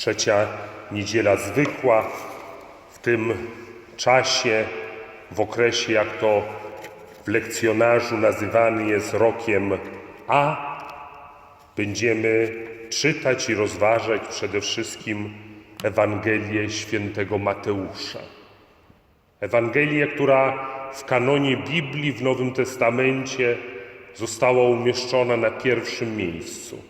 trzecia niedziela zwykła. W tym czasie, w okresie, jak to w lekcjonarzu nazywany jest rokiem A, będziemy czytać i rozważać przede wszystkim Ewangelię świętego Mateusza. Ewangelię, która w kanonie Biblii w Nowym Testamencie została umieszczona na pierwszym miejscu.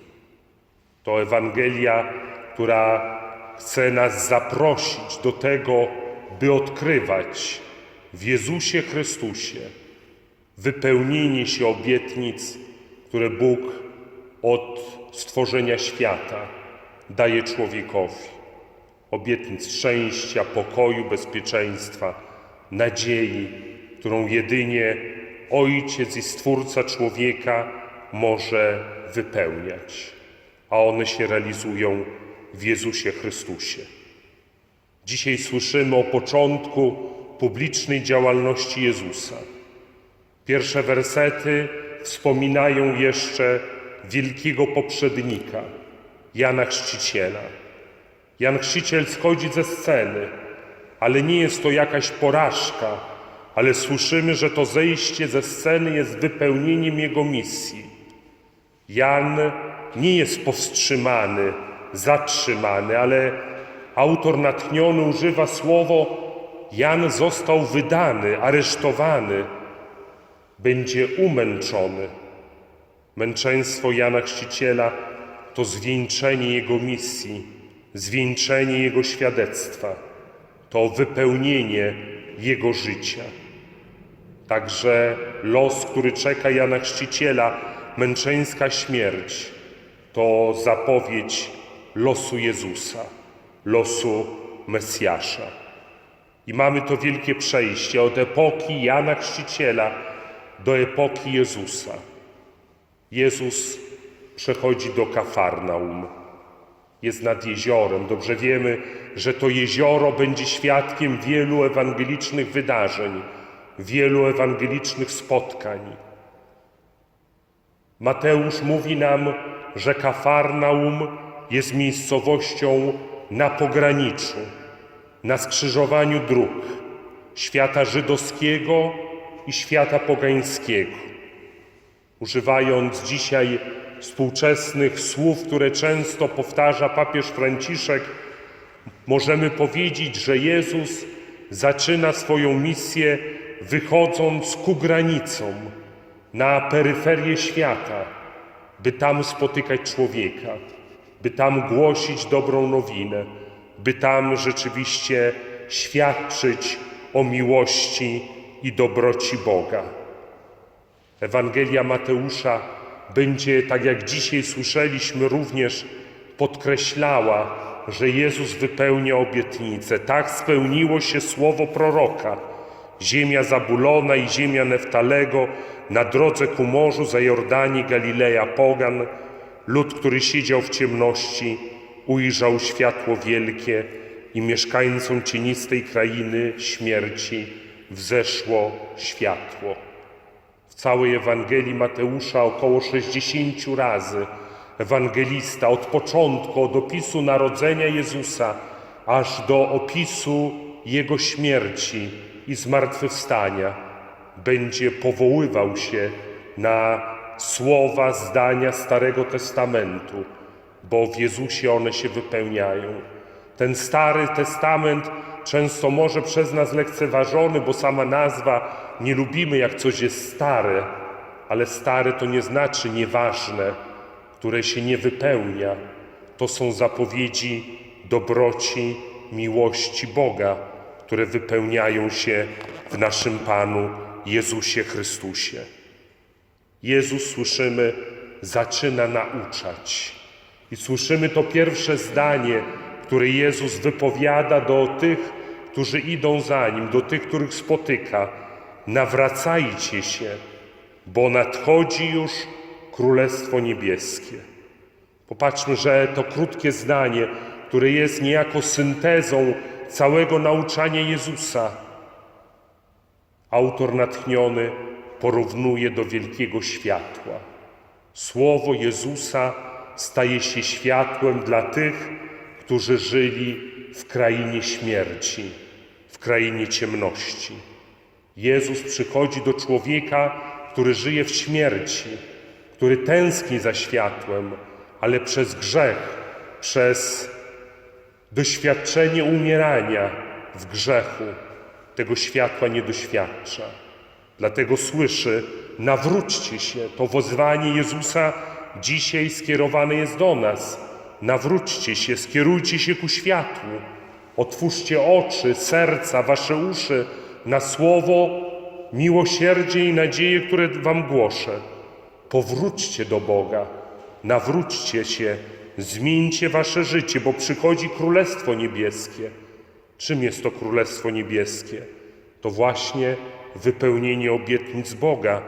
To Ewangelia, która chce nas zaprosić do tego, by odkrywać w Jezusie Chrystusie wypełnienie się obietnic, które Bóg od stworzenia świata daje człowiekowi. Obietnic szczęścia, pokoju, bezpieczeństwa, nadziei, którą jedynie Ojciec i Stwórca człowieka może wypełniać, a one się realizują w Jezusie Chrystusie. Dzisiaj słyszymy o początku publicznej działalności Jezusa. Pierwsze wersety wspominają jeszcze wielkiego poprzednika, Jana Chrzciciela. Jan Chrzciciel schodzi ze sceny, ale nie jest to jakaś porażka, ale słyszymy, że to zejście ze sceny jest wypełnieniem jego misji. Jan nie jest powstrzymany, zatrzymany, ale autor natchniony używa słowo Jan został wydany, aresztowany, będzie umęczony. Męczeństwo Jana Chrzciciela to zwieńczenie jego misji, zwieńczenie jego świadectwa, to wypełnienie jego życia. Także los, który czeka Jana Chrzciciela, męczeńska śmierć, to zapowiedź losu Jezusa, losu Mesjasza. I mamy to wielkie przejście od epoki Jana Chrzciciela do epoki Jezusa. Jezus przechodzi do Kafarnaum. Jest nad jeziorem. Dobrze wiemy, że to jezioro będzie świadkiem wielu ewangelicznych wydarzeń, wielu ewangelicznych spotkań. Mateusz mówi nam, że Kafarnaum jest miejscowością na pograniczu, na skrzyżowaniu dróg świata żydowskiego i świata pogańskiego. Używając dzisiaj współczesnych słów, które często powtarza papież Franciszek, możemy powiedzieć, że Jezus zaczyna swoją misję wychodząc ku granicom, na peryferię świata, by tam spotykać człowieka, by tam głosić dobrą nowinę, by tam rzeczywiście świadczyć o miłości i dobroci Boga. Ewangelia Mateusza będzie, tak jak dzisiaj słyszeliśmy, również podkreślała, że Jezus wypełnia obietnicę. Tak spełniło się słowo proroka. Ziemia Zabulona i ziemia Neftalego na drodze ku morzu za Jordanii Galileja Pogan, lud, który siedział w ciemności, ujrzał światło wielkie i mieszkańcom cienistej krainy śmierci wzeszło światło. W całej Ewangelii Mateusza około 60 razy ewangelista od początku, od opisu narodzenia Jezusa, aż do opisu Jego śmierci i zmartwychwstania, będzie powoływał się na słowa, zdania Starego Testamentu, bo w Jezusie one się wypełniają. Ten Stary Testament często może przez nas lekceważony, bo sama nazwa nie lubimy, jak coś jest stare, ale stare to nie znaczy nieważne, które się nie wypełnia. To są zapowiedzi dobroci, miłości Boga, które wypełniają się w naszym Panu Jezusie Chrystusie. Jezus, słyszymy, zaczyna nauczać. I słyszymy to pierwsze zdanie, które Jezus wypowiada do tych, którzy idą za Nim, do tych, których spotyka. Nawracajcie się, bo nadchodzi już Królestwo Niebieskie. Popatrzmy, że to krótkie zdanie, które jest niejako syntezą całego nauczania Jezusa. Autor natchniony porównuje do wielkiego światła. Słowo Jezusa staje się światłem dla tych, którzy żyli w krainie śmierci, w krainie ciemności. Jezus przychodzi do człowieka, który żyje w śmierci, który tęskni za światłem, ale przez grzech, przez doświadczenie umierania w grzechu tego światła nie doświadcza. Dlatego słyszy: nawróćcie się. To wezwanie Jezusa dzisiaj skierowane jest do nas. Nawróćcie się, skierujcie się ku światłu. Otwórzcie oczy, serca, wasze uszy na słowo, miłosierdzie i nadzieję, które wam głoszę. Powróćcie do Boga, nawróćcie się, zmieńcie wasze życie, bo przychodzi Królestwo Niebieskie. Czym jest to Królestwo Niebieskie? To właśnie wypełnienie obietnic Boga,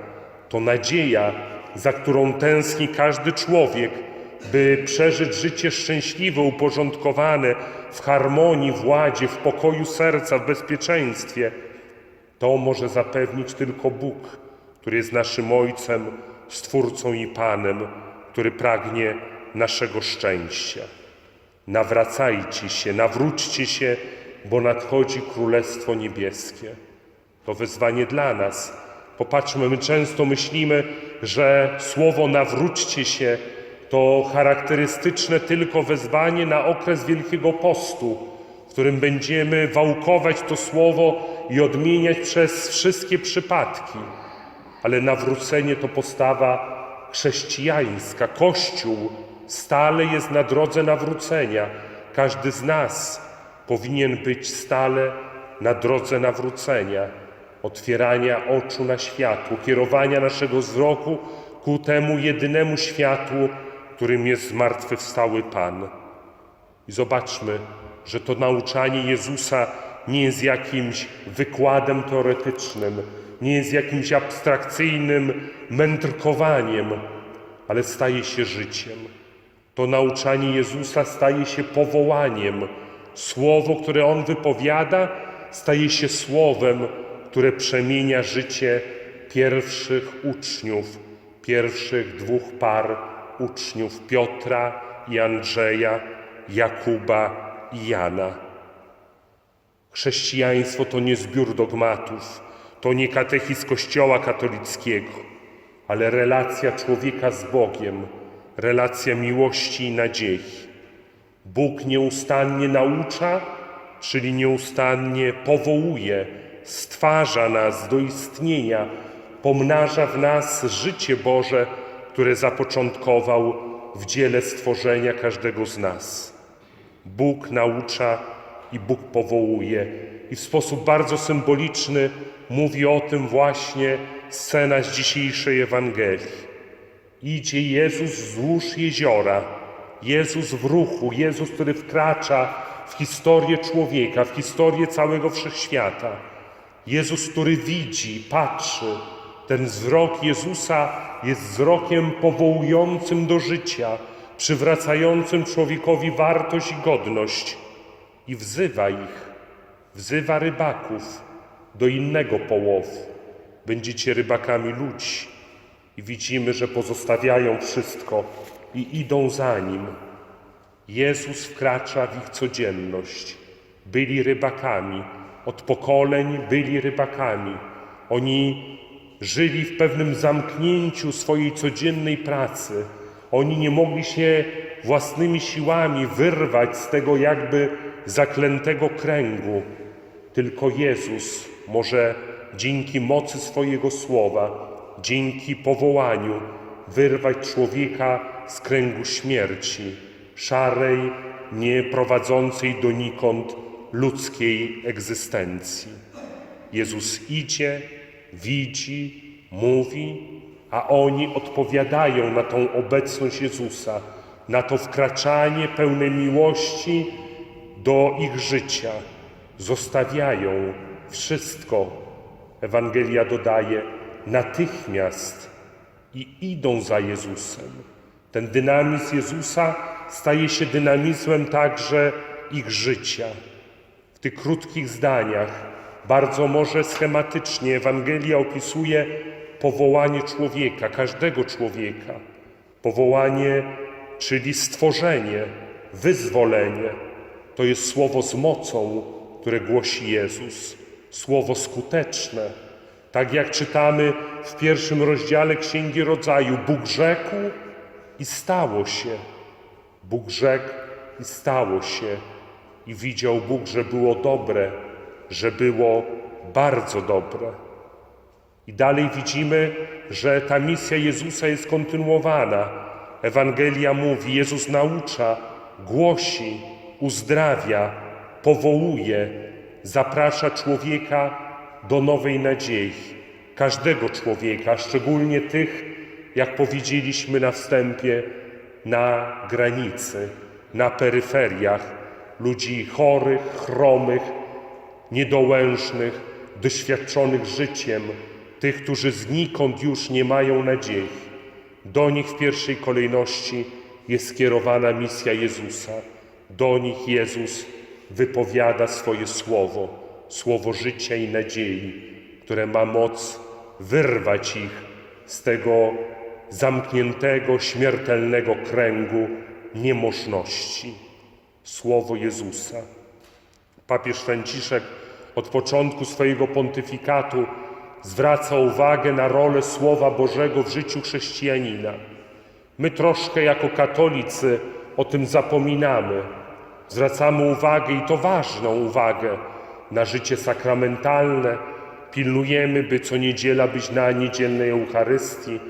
to nadzieja, za którą tęskni każdy człowiek, by przeżyć życie szczęśliwe, uporządkowane, w harmonii, w w pokoju serca, w bezpieczeństwie. To może zapewnić tylko Bóg, który jest naszym Ojcem, Stwórcą i Panem, który pragnie naszego szczęścia. Nawracajcie się, nawróćcie się, bo nadchodzi Królestwo Niebieskie. To wezwanie dla nas. Popatrzmy, my często myślimy, że słowo nawróćcie się to charakterystyczne tylko wezwanie na okres Wielkiego Postu, w którym będziemy wałkować to słowo i odmieniać przez wszystkie przypadki. Ale nawrócenie to postawa chrześcijańska. Kościół stale jest na drodze nawrócenia. Każdy z nas powinien być stale na drodze nawrócenia, otwierania oczu na światło, kierowania naszego wzroku ku temu jedynemu światłu, którym jest zmartwychwstały Pan. I zobaczmy, że to nauczanie Jezusa nie jest jakimś wykładem teoretycznym, nie jest jakimś abstrakcyjnym mędrkowaniem, ale staje się życiem. To nauczanie Jezusa staje się powołaniem. Słowo, które On wypowiada, staje się słowem, które przemienia życie pierwszych uczniów, pierwszych dwóch par uczniów Piotra i Andrzeja, Jakuba i Jana. Chrześcijaństwo to nie zbiór dogmatów, to nie katechizm Kościoła katolickiego, ale relacja człowieka z Bogiem, relacja miłości i nadziei. Bóg nieustannie naucza, czyli nieustannie powołuje, stwarza nas do istnienia, pomnaża w nas życie Boże, które zapoczątkował w dziele stworzenia każdego z nas. Bóg naucza i Bóg powołuje. I w sposób bardzo symboliczny mówi o tym właśnie scena z dzisiejszej Ewangelii. Idzie Jezus wzdłuż jeziora, Jezus w ruchu, Jezus, który wkracza w historię człowieka, w historię całego wszechświata. Jezus, który widzi, patrzy. Ten wzrok Jezusa jest wzrokiem powołującym do życia, przywracającym człowiekowi wartość i godność i wzywa ich, wzywa rybaków do innego połowu. Będziecie rybakami ludzi. I widzimy, że pozostawiają wszystko i idą za nim. Jezus wkracza w ich codzienność. Byli rybakami, od pokoleń byli rybakami. Oni żyli w pewnym zamknięciu swojej codziennej pracy. Oni nie mogli się własnymi siłami wyrwać z tego jakby zaklętego kręgu. Tylko Jezus może dzięki mocy swojego słowa, dzięki powołaniu wyrwać człowieka z kręgu śmierci, szarej, nie prowadzącej donikąd ludzkiej egzystencji. Jezus idzie, widzi, mówi, a oni odpowiadają na tą obecność Jezusa, na to wkraczanie pełne miłości do ich życia. Zostawiają wszystko. Ewangelia dodaje natychmiast i idą za Jezusem. Ten dynamizm Jezusa staje się dynamizmem także ich życia. Tych krótkich zdaniach bardzo może schematycznie Ewangelia opisuje powołanie człowieka, każdego człowieka. Powołanie, czyli stworzenie, wyzwolenie, to jest słowo z mocą, które głosi Jezus, słowo skuteczne. Tak jak czytamy w pierwszym rozdziale Księgi Rodzaju, Bóg rzekł i stało się. Bóg rzekł i stało się. I widział Bóg, że było dobre, że było bardzo dobre. I dalej widzimy, że ta misja Jezusa jest kontynuowana. Ewangelia mówi, Jezus naucza, głosi, uzdrawia, powołuje, zaprasza człowieka do nowej nadziei. Każdego człowieka, szczególnie tych, jak powiedzieliśmy na wstępie, na granicy, na peryferiach, ludzi chorych, chromych, niedołężnych, doświadczonych życiem, tych, którzy znikąd już nie mają nadziei. Do nich w pierwszej kolejności jest skierowana misja Jezusa. Do nich Jezus wypowiada swoje słowo, słowo życia i nadziei, które ma moc wyrwać ich z tego zamkniętego, śmiertelnego kręgu niemożności. Słowo Jezusa. Papież Franciszek od początku swojego pontyfikatu zwraca uwagę na rolę Słowa Bożego w życiu chrześcijanina. My troszkę jako katolicy o tym zapominamy. Zwracamy uwagę i to ważną uwagę na życie sakramentalne. Pilnujemy, by co niedziela być na niedzielnej Eucharystii,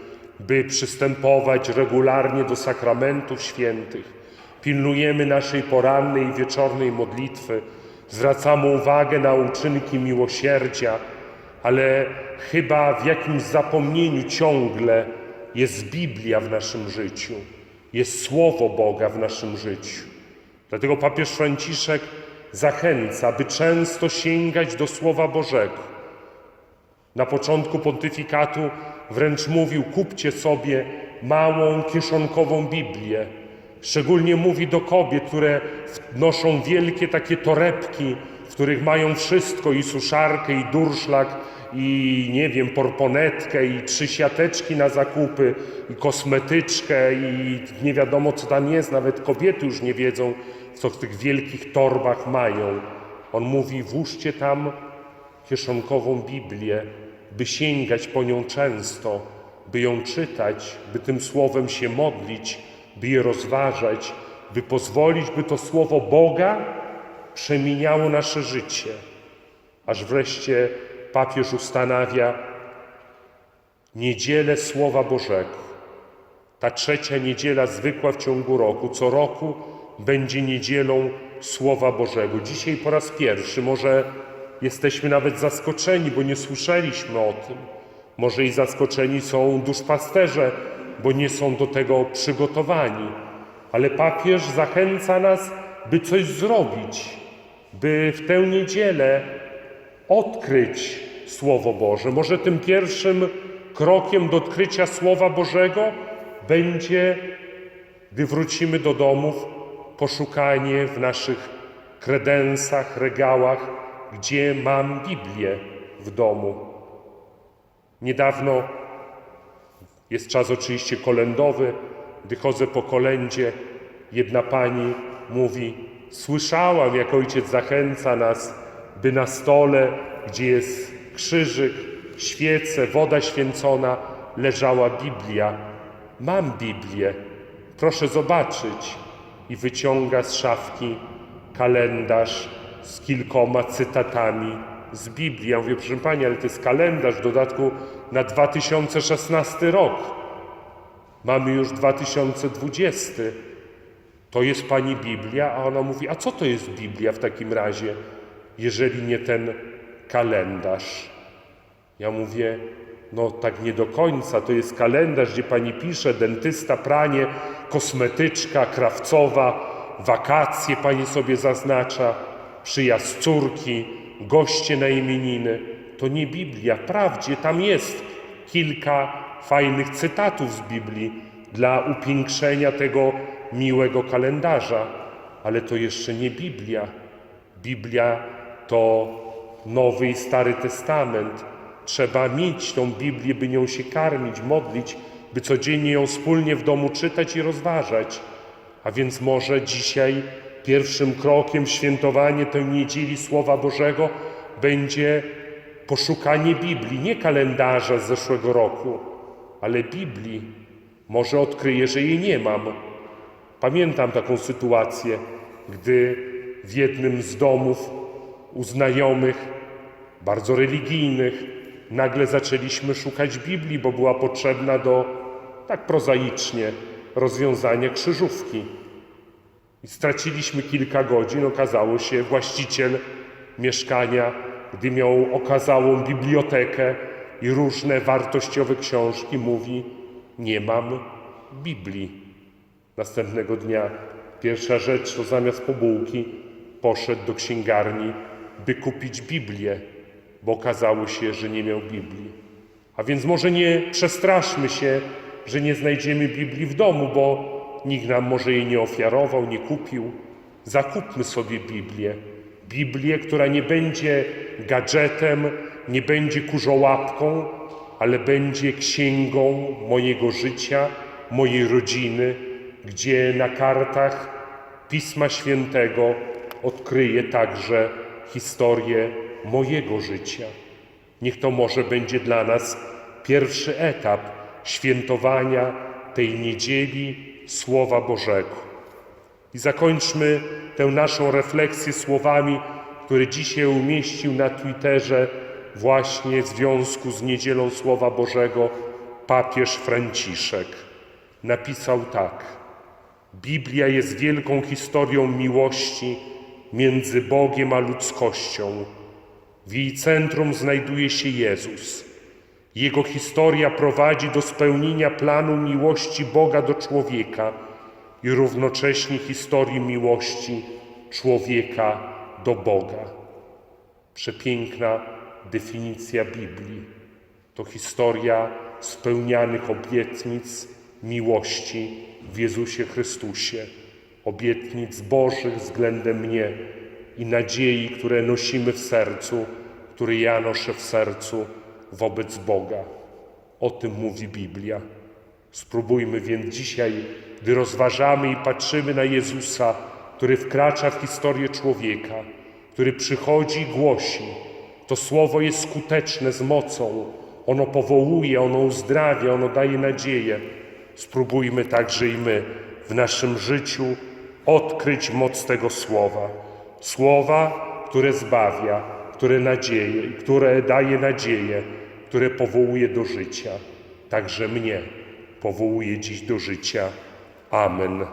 by przystępować regularnie do sakramentów świętych. Pilnujemy naszej porannej i wieczornej modlitwy. Zwracamy uwagę na uczynki miłosierdzia, ale chyba w jakimś zapomnieniu ciągle jest Biblia w naszym życiu, jest Słowo Boga w naszym życiu. Dlatego papież Franciszek zachęca, by często sięgać do Słowa Bożego. Na początku pontyfikatu wręcz mówił: kupcie sobie małą kieszonkową Biblię. Szczególnie mówi do kobiet, które noszą wielkie takie torebki, w których mają wszystko i suszarkę, i durszlak, i nie wiem, porponetkę, i trzy siateczki na zakupy, i kosmetyczkę, i nie wiadomo co tam jest, nawet kobiety już nie wiedzą, co w tych wielkich torbach mają. On mówi: włóżcie tam kieszonkową Biblię, by sięgać po nią często, by ją czytać, by tym słowem się modlić, by je rozważać, by pozwolić, by to słowo Boga przemieniało nasze życie. Aż wreszcie papież ustanawia niedzielę Słowa Bożego. Ta trzecia niedziela zwykła w ciągu roku, co roku będzie niedzielą Słowa Bożego. Dzisiaj po raz pierwszy, może jesteśmy nawet zaskoczeni, bo nie słyszeliśmy o tym. Może i zaskoczeni są duszpasterze, bo nie są do tego przygotowani. Ale papież zachęca nas, by coś zrobić, by w tę niedzielę odkryć Słowo Boże. Może tym pierwszym krokiem do odkrycia Słowa Bożego będzie, gdy wrócimy do domów, poszukanie w naszych kredensach, regałach, gdzie mam Biblię w domu. Niedawno jest czas oczywiście kolendowy. Gdy chodzę po kolędzie, jedna pani mówi: Słyszałam, jak ojciec zachęca nas, by na stole, gdzie jest krzyżyk, świece, woda święcona, leżała Biblia. Mam Biblię, proszę zobaczyć. I wyciąga z szafki kalendarz z kilkoma cytatami z Biblii. Ja mówię, proszę Pani, ale to jest kalendarz w dodatku na 2016 rok. Mamy już 2020. To jest Pani Biblia? A ona mówi, a co to jest Biblia w takim razie, jeżeli nie ten kalendarz? Ja mówię, no tak nie do końca. To jest kalendarz, gdzie Pani pisze, dentysta, pranie, kosmetyczka, krawcowa, wakacje Pani sobie zaznacza, przyjazd córki, goście na imieniny. To nie Biblia. Wprawdzie tam jest kilka fajnych cytatów z Biblii dla upiększenia tego miłego kalendarza, ale to jeszcze nie Biblia. Biblia to Nowy i Stary Testament. Trzeba mieć tą Biblię, by nią się karmić, modlić, by codziennie ją wspólnie w domu czytać i rozważać. A więc może dzisiaj pierwszym krokiem w świętowanie tej niedzieli Słowa Bożego będzie poszukanie Biblii, nie kalendarza z zeszłego roku, ale Biblii. Może odkryję, że jej nie mam. Pamiętam taką sytuację, gdy w jednym z domów u znajomych, bardzo religijnych, nagle zaczęliśmy szukać Biblii, bo była potrzebna do, tak prozaicznie, rozwiązania krzyżówki. I straciliśmy kilka godzin. Okazało się, właściciel mieszkania, gdy miał okazałą bibliotekę i różne wartościowe książki, mówi: Nie mam Biblii. Następnego dnia pierwsza rzecz to zamiast po bułki poszedł do księgarni, by kupić Biblię, bo okazało się, że nie miał Biblii. A więc może nie przestraszmy się, że nie znajdziemy Biblii w domu, bo nikt nam może jej nie ofiarował, nie kupił. Zakupmy sobie Biblię. Biblię, która nie będzie gadżetem, nie będzie kurzołapką, ale będzie księgą mojego życia, mojej rodziny, gdzie na kartach Pisma Świętego odkryję także historię mojego życia. Niech to może będzie dla nas pierwszy etap świętowania tej niedzieli Słowa Bożego. I zakończmy tę naszą refleksję słowami, które dzisiaj umieścił na Twitterze właśnie w związku z niedzielą Słowa Bożego papież Franciszek. Napisał tak: Biblia jest wielką historią miłości między Bogiem a ludzkością. W jej centrum znajduje się Jezus. Jego historia prowadzi do spełnienia planu miłości Boga do człowieka i równocześnie historii miłości człowieka do Boga. Przepiękna definicja Biblii. To historia spełnianych obietnic miłości w Jezusie Chrystusie, obietnic Bożych względem mnie i nadziei, które nosimy w sercu, które ja noszę w sercu wobec Boga. O tym mówi Biblia. Spróbujmy więc dzisiaj, gdy rozważamy i patrzymy na Jezusa, który wkracza w historię człowieka, który przychodzi i głosi. To słowo jest skuteczne z mocą. Ono powołuje, ono uzdrawia, ono daje nadzieję. Spróbujmy także i my w naszym życiu odkryć moc tego słowa. Słowa, które zbawia, które nadzieje, które daje nadzieję, które powołuje do życia. Także mnie powołuje dziś do życia. Amen.